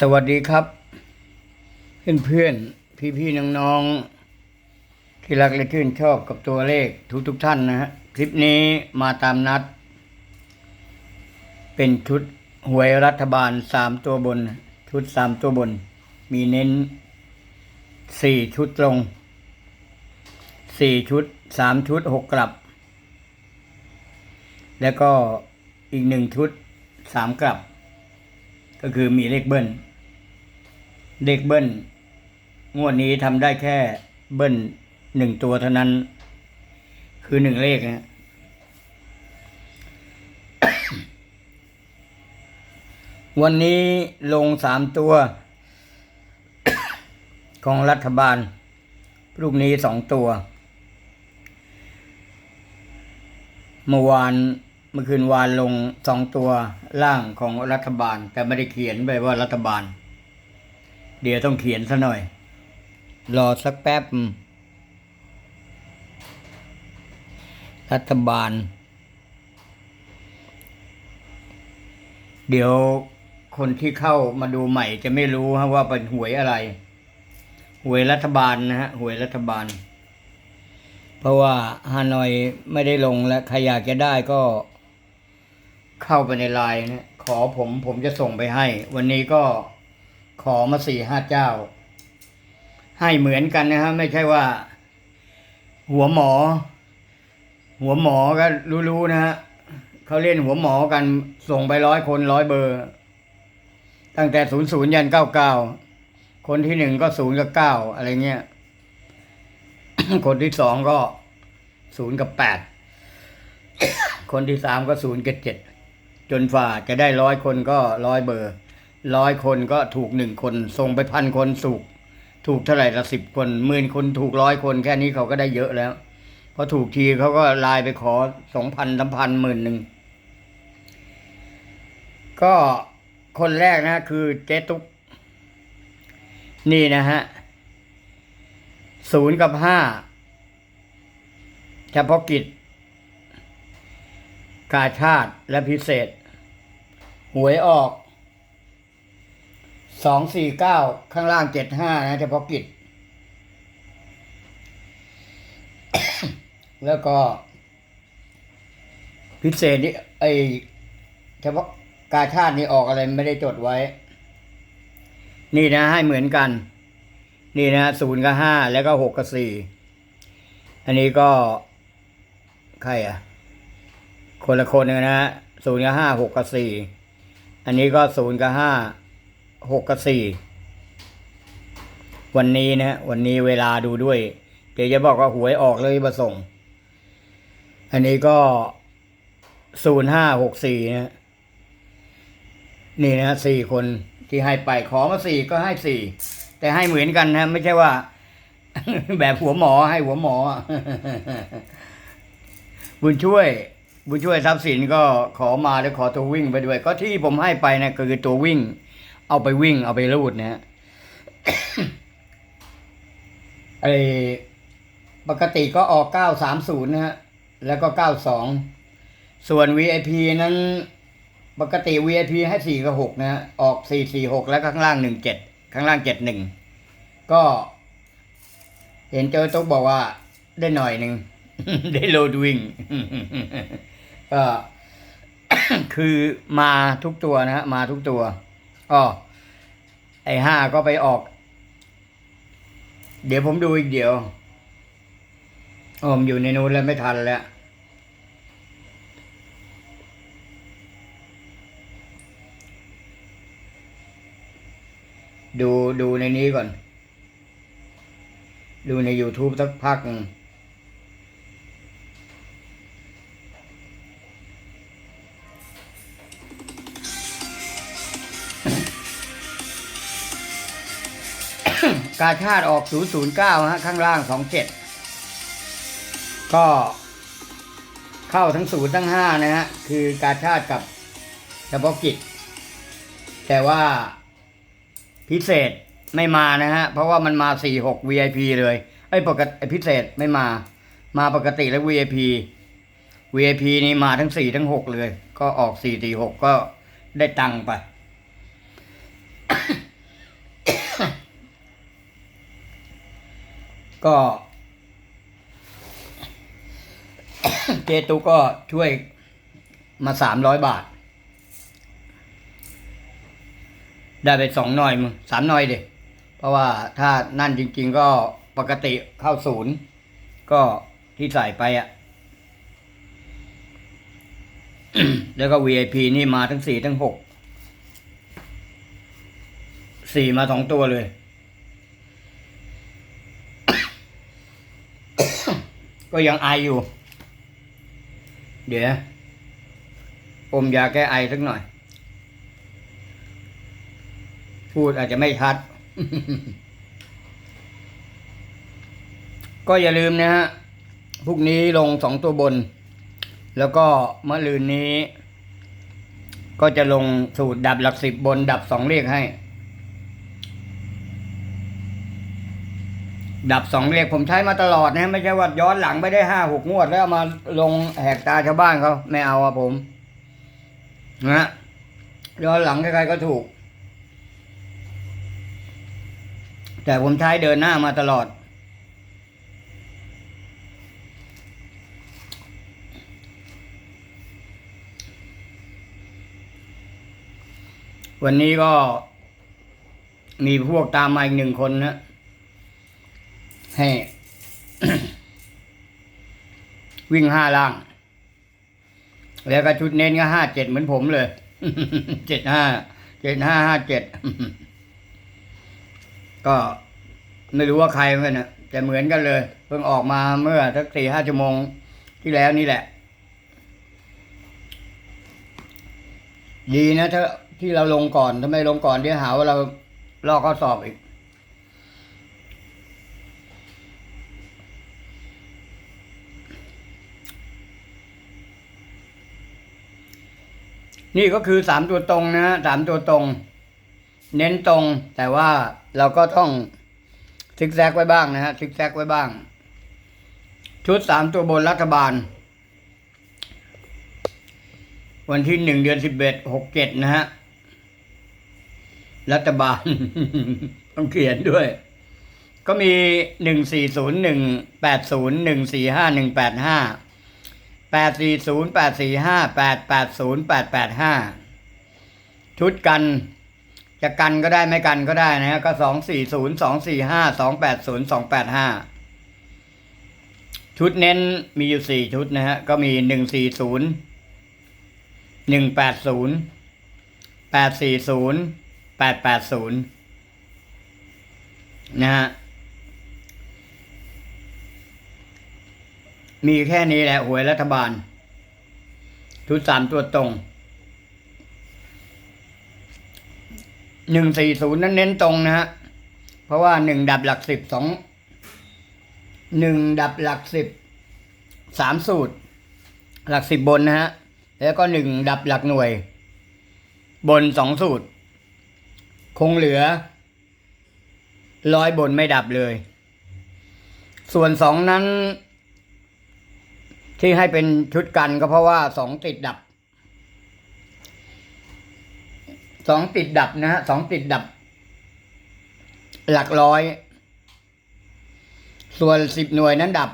สวัสดีครับ เพื่อนเพื่อนพี่พี่ๆน้องๆที่รักและชื่นชอบกับตัวเลขทุกทุกๆท่านนะฮะคลิปนี้มาตามนัด เป็นชุดหวยรัฐบาลสามตัวบน ชุดสามตัวบน มีเน้นสี่ชุดตรงสี่ชุดสามชุดหกกลับ แล้วก็อีกหนึ่งชุดสามกลับ ก็คือมีเลขเบิ้ลเลขเบิ้ลงวดนี้ทำได้แค่เบิ้ลหนึ่งตัวเท่านั้น คือหนึ่งเลขนะวันนี้ลงสามตัว ของรัฐบาลพรุ่งนี้สองตัว เมื่อวาน เมื่อคืนวานลงสองตัวล่างของรัฐบาล แต่ไม่ได้เขียนไปว่ารัฐบาล เดี๋ยวต้องเขียนซะหน่อย รอสักแป๊บ รัฐบาล เดี๋ยวคนที่เข้ามาดูใหม่จะไม่รู้ฮะว่าเป็นหวยอะไรหวยรัฐบาลนะฮะหวยรัฐบาล เพราะว่าฮานอยไม่ได้ลงและใครอยากจะได้ก็ เข้าไปในไลน์นะขอผมผมจะส่งไปให้ วันนี้ก็ขอมาสี่ห้าเจ้า ให้เหมือนกันนะฮะไม่ใช่ว่า หัวหมอ หัวหมอก็รู้ๆนะฮะเขาเล่นหัวหมอกันส่งไปร้อยคนร้อยเบอร์ ตั้งแต่ศูนย์ศูนย์ยันเก้าเก้าคนที่หนึ่งก็ศูนย์กับเก้าอะไรเงี้ย คนที่สองก็ศูนย์กับแปด คนที่สามก็ศูนย์กับเจ็ด จนฝ่าจะได้ร้อยคนก็ร้อยเบอร์ร้อยคนก็ถูกหนึ่งคนส่งไปพันคนสูกถูกเท่าไหร่ละสิบคนหมื่นคนถูกร้อยคนแค่นี้เขาก็ได้เยอะแล้วพอถูกทีเขาก็ไลน์ไปขอสองพันสามพันหมื่นหนึ่งก็คนแรกนะคือเจ๊ตุ๊กนี่นะฮะศูนย์กับห้าเฉพาะกิจ กาชาติและพิเศษ หวยออกสองสี่เก้าข้างล่างเจ็ดห้านะเฉพาะกิจ แล้วก็ พิเศษนี่ไอเฉพาะกาชาตินี่ออกอะไรไม่ได้จดไว้ นี่นะให้เหมือนกัน นี่นะศูนย์กับห้าแล้วก็หกกับสี่อันนี้ก็ ใครอะ คนละคนนะฮะศูนย์กับห้าหกกับสี่อันนี้ก็ศูนย์กับห้าหกกับสี่วันนี้นะวันนี้เวลาดูด้วย เดี๋ยวจะบอกว่าหวยออกเลยมาส่ง อันนี้ก็ศูนย์ห้าหกสี่นะนี่นะสี่คนที่ให้ไปขอมาสี่ก็ให้สี่แต่ให้เหมือนกันนะ ไม่ใช่ว่า แบบหัวหมอให้หัวหมอบุญช่วย บุญช่วยทรัพย์สินก็ขอมาแล้วขอตัววิ่งไปด้วย ก็ที่ผมให้ไปนะคือตัววิ่ง เอาไปวิ่งเอาไปรูดนะฮะไอปกติก็ออกเก้าสามศูนย์นะฮะแล้วก็เก้าสองส่วน VIP นั้นปกติ VIP ให้สี่กับหกนะฮะออกสี่สี่หกแล้วก็ข้างล่างหนึ่งเจ็ดข้างล่างเจ็ดหนึ่งก็ เห็นเจ้าตุ๊กบอกว่าได้หน่อยหนึ่ง ได้โลดวิ่ง ก็ คือมาทุกตัวนะฮะมาทุกตัวอ๋อไอห้าก็ไปออก เดี๋ยวผมดูอีกเดี๋ยวอมอยู่ในนู้นแล้วไม่ทันแล้วดูดูในนี้ก่อน ดูใน YouTube สักพัก กาชาติออก 009 ฮะ ข้างล่าง 27 ก็เข้าทั้ง0ทั้ง5นะฮะ คือกาชาติกับเฉพาะกิจ แต่ว่าพิเศษไม่มานะฮะ เพราะว่ามันมา 46 VIP เลยไอ้ปกติพิเศษไม่มา มาปกติแล้ว VIP VIP นี่มาทั้ง 4 ทั้ง 6 เลย ก็ออก 4 4 6 ก็ได้ตังค์ไป ก็เจตุก็ช่วยมาสามร้อยบาท ได้ไปสองหน่อยมึงสามหน่อยดิเพราะว่าถ้านั่นจริง ๆ ก็ปกติเข้าศูนย์ ก็ที่ใส่ไปอะ่ะ แล้วก็ VIP นี่มาทั้งสี่ทั้งหกสี่มาสองตัวเลย ก็ยังไออยู่ เดี๋ยวอมยาแก้ไอสักหน่อย พูดอาจจะไม่ชัด ก็อย่าลืมนะฮะพรุ่งนี้ลงสองตัวบน แล้วก็เมื่อลืนนี้ ก็จะลงสูตรดับหลักสิบบนดับสองเลขให้ ดับสองเลขผมใช้มาตลอดนะไม่ใช่ว่าย้อนหลังไปได้ห้าหกงวดแล้วเอามาลงแหกตาชาวบ้านเขาไม่เอาอะผมนะย้อนหลังใครๆก็ถูก แต่ผมใช้เดินหน้ามาตลอด วันนี้ก็มีพวกตามมาอีกหนึ่งคนนะ ให้ วิ่งห้าล่าง แล้วก็ชุดเน้นก็ห้าเจ็ดเหมือนผมเลยเจ็ดห้าเจ็ดห้าห้าเจ็ดก็ไม่รู้ว่าใครเหมือนกันนะแต่เหมือนกันเลย เพิ่งออกมาเมื่อสักสี่ห้าชั่วโมงที่แล้วนี่แหละ ดีนะถ้าที่เราลงก่อนถ้าไมลงก่อนเดี๋ยวหาว่าเราลอกข้อสอบอีก นี่ก็คือสามตัวตรงนะสามตัวตรง เน้นตรง แต่ว่าเราก็ต้องซิกแซกไว้บ้างนะฮะซิกแซกไว้บ้าง ชุดสามตัวบนรัฐบาล วันที่หนึ่งเดือนสิบเอ็ดหกเจ็ดนะฮะรัฐบาล ต้องเขียนด้วย ก็มีหนึ่งสี่ศูนย์หนึ่งแปดศูนย์หนึ่งสี่ห้าหนึ่งแปดห้า แปดสี่ศูนย์แปดสี่ห้าแปดแปดศูนย์แปดแปดห้าชุดกัน จะกันก็ได้ไม่กันก็ได้นะฮะก็สองสี่ศูนย์สองสี่ห้าสองแปดศูนย์สองแปดห้าชุดเน้นมีอยู่สี่ชุดนะฮะ ก็มีหนึ่งสี่ศูนย์หนึ่งแปดศูนย์แปดสี่ศูนย์แปดแปดศูนย์นะฮะ มีแค่นี้แหละหวยรัฐบาล ชุดสามตัวตรงหนึ่งสี่ศูนย์นั้นเน้นตรงนะฮะ เพราะว่าหนึ่งดับหลักสิบสองหนึ่งดับหลักสิบสามสูตร หลักสิบบนนะฮะ แล้วก็หนึ่งดับหลักหน่วย บนสองสูตร คงเหลือร้อยบนไม่ดับเลย ส่วนสองนั้น ที่ให้เป็นชุดกันก็เพราะว่าสองติดดับสองติดดับนะฮะสองติดดับ หลักร้อย ส่วนสิบหน่วยนั้นดับ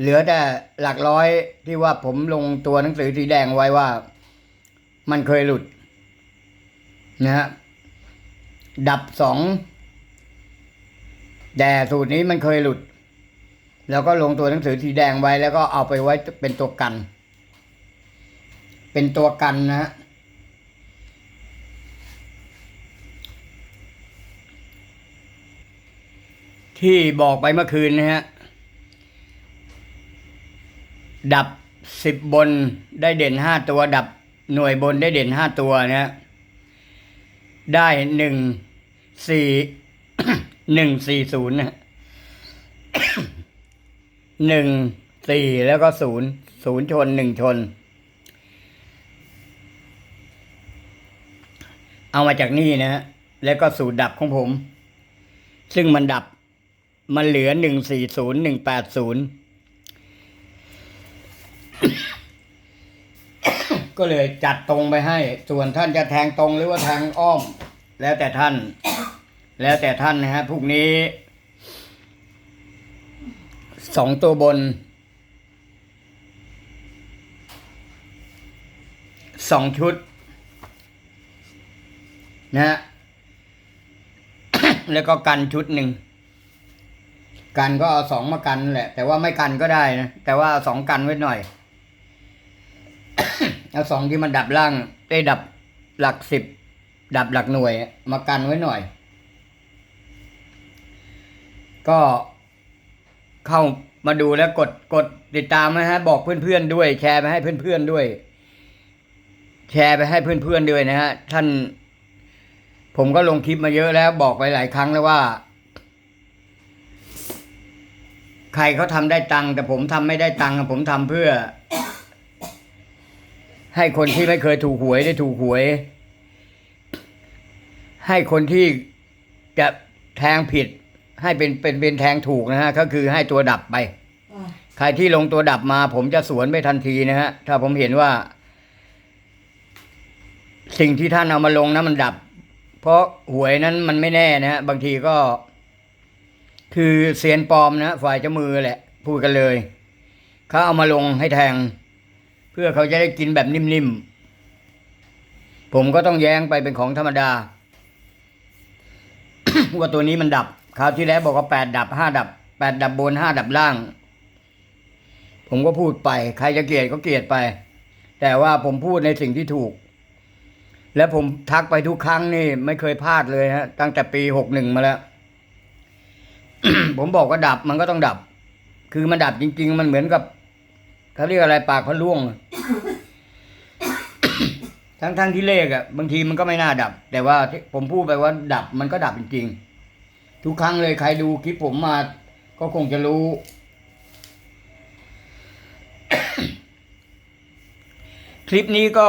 เหลือแต่หลักร้อยที่ว่าผมลงตัวหนังสือสีแดงไว้ว่า มันเคยหลุด นะฮะดับสองแต่สูตรนี้มันเคยหลุด แล้วก็ลงตัวหนังสือสีแดงไว้แล้วก็เอาไปไว้เป็นตัวกัน เป็นตัวกันนะฮะที่บอกไปเมื่อคืนนะฮะ ดับสิบบนได้เด่นห้าตัว ดับหน่วยบนได้เด่นห้าตัวนะ ได้หนึ่งสี่หนึ่งสี่ศูนย์นะ หนึ่งสี่แล้วก็ศูนย์ศูนย์ชนหนึ่งชน เอามาจากนี่นะฮะแล้วก็สูตรดับของผม ซึ่งมันดับมันเหลือหนึ่งสี่ศูนย์หนึ่งแปดศูนย์ก็เลยจัดตรงไปให้ ส่วนท่านจะแทงตรงหรือว่าแทงอ้อม แล้วแต่ท่าน แล้วแต่ท่านนะฮะพรุ่งนี้ สองตัวบนสองชุด นะฮะแล้วก็กันชุดหนึ่ง กันก็เอาสองมากันแหละ แต่ว่าไม่กันก็ได้นะ แต่ว่าเอาสองกันไว้หน่อย เอาสองที่มันดับล่าง ได้ดับหลักสิบ ดับหลักหน่วย มากันไว้หน่อย ก็ เข้ามาดูแล้วกดกดติดตามนะฮะ บอกเพื่อนๆด้วย แชร์ไปให้เพื่อนๆด้วย แชร์ไปให้เพื่อนๆด้วยนะฮะ ท่าน ผมก็ลงคลิปมาเยอะแล้ว บอกไปหลายครั้งแล้วว่า ใครเขาทำได้ตังค์แต่ผมทำไม่ได้ตังค์ผมทำเพื่อ ให้คนที่ไม่เคยถูกหวยได้ถูกหวย ให้คนที่จะแทงผิด ให้เป็นเป็นเป็นแทงถูกนะฮะก็คือให้ตัวดับไปอ่าใครที่ลงตัวดับมา ผมจะสวนไปทันทีนะฮะ ถ้าผมเห็นว่า สิ่งที่ท่านเอามาลงนะมันดับ เพราะหวยนั้นมันไม่แน่นะฮะบางทีก็ คือเซียนปลอมนะฝ่ายเจ้ามือแหละ พูดกันเลยเขาเอามาลงให้แทง เพื่อเขาจะได้กินแบบนิ่มๆผมก็ต้องแย้งไปเป็นของธรรมดาว่าตัวนี้มันดับ คราวที่แล้วบอกว่าแปดดับห้าดับแปดดับบนห้าดับล่าง ผมก็พูดไป ใครจะเกลียดก็เกลียดไป แต่ว่าผมพูดในสิ่งที่ถูก และผมทักไปทุกครั้งนี่ไม่เคยพลาดเลยฮะ ตั้งแต่ปีหกหนึ่งมาแล้ว ผมบอกว่าดับมันก็ต้องดับ คือมันดับจริง ๆ มันเหมือนกับเขาเรียกอะไรปากพะล่วงทั้งทั้งที่เลขอะบางทีมันก็ไม่น่าดับ แต่ว่าผมพูดไปว่าดับมันก็ดับจริงๆ ทุกครั้งเลยใครดูคลิปผมมาก็คงจะรู้ คลิปนี้ก็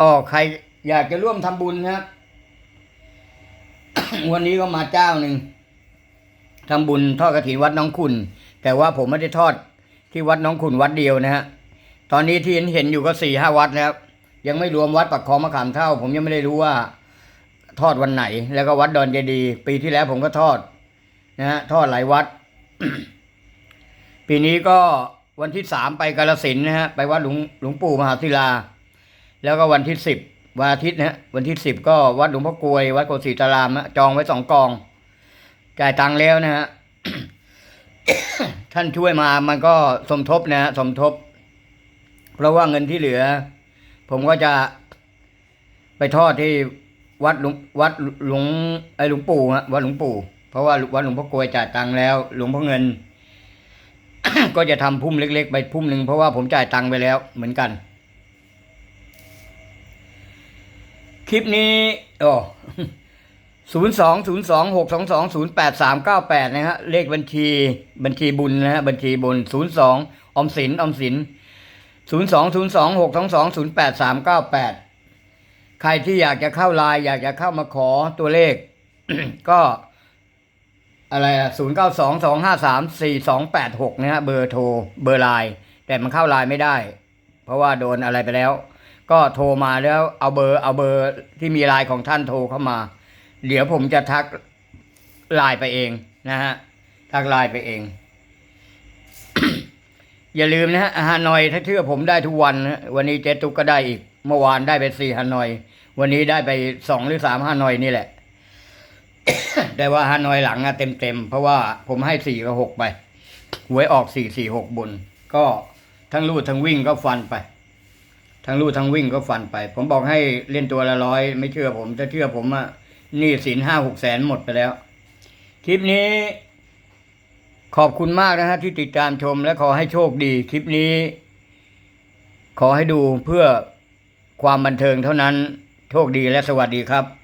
อ๋อใครอยากจะร่วมทำบุญนะครับ วันนี้ก็มาเจ้าหนึ่งทำบุญทอดกระถินวัดน้องคุณ แต่ว่าผมไม่ได้ทอดที่วัดน้องคุณวัดเดียวนะฮะตอนนี้ที่เห็นเห็นอยู่ก็สี่ห้าวัดแล้วยังไม่รวมวัดปักคลองมะขามเท่า ผมยังไม่ได้รู้ว่า ทอดวันไหน แล้วก็วัดดอนเจดีย์ปีที่แล้วผมก็ทอดนะฮะทอดหลายวัด ปีนี้ก็วันที่สามไปกาลสินนะฮะไปวัดหลวงหลวงปู่มหาศิลา แล้วก็วันที่สิบวันอาทิตย์นะฮะวันที่สิบก็วัดหลวงพ่อกลวย วัดโกศิตารามฮะจองไว้สองกอง จ่ายตังค์แล้วนะฮะท่านช่วยมามันก็สมทบนะฮะสมทบ เพราะว่าเงินที่เหลือ ผมก็จะไปทอดที่ วัดหลวงวัดหลวงไอหลวงปู่ฮะวัดหลวงปู่ เพราะว่าวัดหลวงพ่อกลวยจ่ายตังค์แล้ว หลวงพ่อเงิน ก็จะทำพุ่มเล็ก ๆ ไปพุ่มหนึ่งเพราะว่าผมจ่ายตังค์ไปแล้วเหมือนกัน คลิปนี้โอศูนย์สองศูนย์สองหกสองสองศูนย์แปดสามเก้าแปดนะฮะเลขบัญชีบัญชีบุญนะฮะบัญชีบุญศูนย์สองอมสินอมสินศูนย์สองศูนย์สองหกสองสองศูนย์แปดสามเก้าแปด ใครที่อยากจะเข้าไลน์อยากจะเข้ามาขอตัวเลข ก็อะไรอะศูนย์เก้าสองสองห้าสามสี่สองแปดหกนะฮะเบอร์โทรเบอร์ไลน์แต่มันเข้าไลน์ไม่ได้ เพราะว่าโดนอะไรไปแล้ว ก็โทรมาแล้วเอาเบอร์เอาเบอร์ที่มีไลน์ของท่านโทรเข้ามา เดี๋ยวผมจะทักไลน์ไปเองนะฮะทักไลน์ไปเอง อย่าลืมนะฮะฮานอยถ้าเชื่อผมได้ทุกวันนะวันนี้เจตุกก็ได้อีก เมื่อวานได้ไปสี่ฮานอย วันนี้ได้ไปสองหรือสามฮานอยนี่แหละแต่ว่าฮานอยหลังอะเต็มเต็มๆเพราะว่าผมให้สี่กับหกไปหวยออกสี่สี่หกบน ก็ทั้งรูดทั้งวิ่งก็ฟันไป ทั้งรูดทั้งวิ่งก็ฟันไป ผมบอกให้เล่นตัวละร้อยไม่เชื่อผมถ้าเชื่อผมอะนี่สินห้าหกแสนหมดไปแล้ว คลิปนี้ ขอบคุณมากนะฮะที่ติดตามชมและขอให้โชคดี คลิปนี้ ขอให้ดูเพื่อความบันเทิงเท่านั้น โชคดีและสวัสดีครับ